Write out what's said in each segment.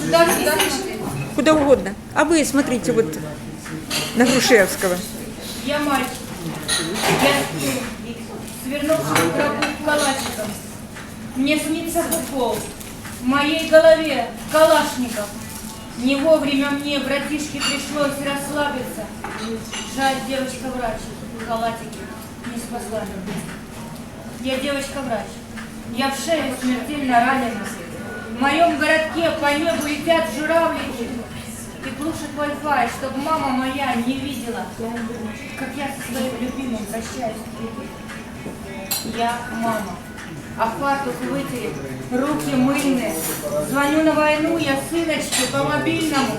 Сюда, сюда. Куда угодно. А вы смотрите вот на Грушевского. Я мальчик. Я свернувший в траву калачиком. Мне снится футбол. В моей голове калашников. Не вовремя мне, братишке, пришлось расслабиться. Жаль, девочка-врач. Халатики не спасла меня. Я девочка-врач. Я в шею смертельно ранена. В моем городке по небу летят журавлики и глушат Wi-Fi, чтобы мама моя не видела, как я со своим любимым прощаюсь. Я мама, а фартук вытерет, руки мыльные. Звоню на войну я сыночке по мобильному.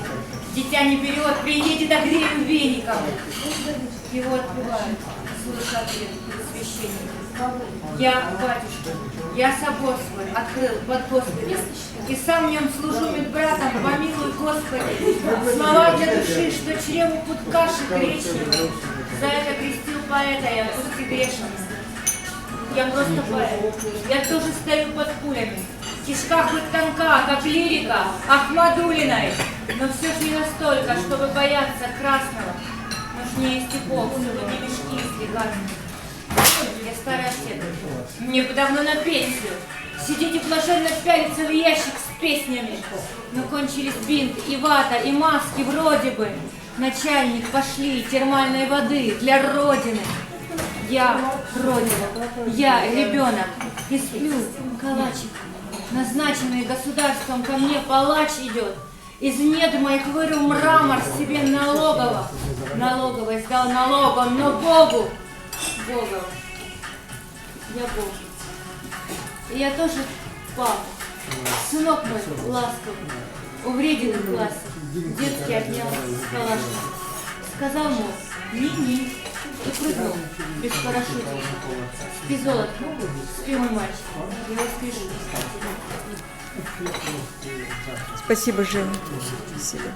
Дитя не берет, приедет, огрею веником. Его отпевают, слышат ли священники. Я, батюшка, я собор свой открыл под Господи, и сам в нем служу медбратом, помилуй Господи. Слова для души, что чреву путь каши гречневой. За это крестил поэта я, пусть и грешен. Я просто поэт, я тоже стою под пулями. Кишка хоть тонка, как лирика Ахмадулиной, но все же не настолько, чтобы бояться красного. Нужнее степов, сегодня мешки с лекарствами. Я старый отец. Мне бы давно на пенсию. Сидите блаженно пялиться в ящик с песнями. Но кончились бинт и вата, и маски вроде бы. Начальник, пошли термальной воды для Родины. Я Родина, я ребенок, и сплю калачик. Назначенный государством ко мне палач идет. Из недр моих вырыл мрамор себе налогово. Налоговый сдал налогом, но Богу Богом. Я Бог. И я тоже папа. Сынок мой ласковый, увреден в классе. Детский обнял с калашом. Сказал, мол, ни-ни. И прыгнул без парашюта. Спи, золотко, спи, мой мальчик. Я воскрешу. Спасибо, Женя. Спасибо.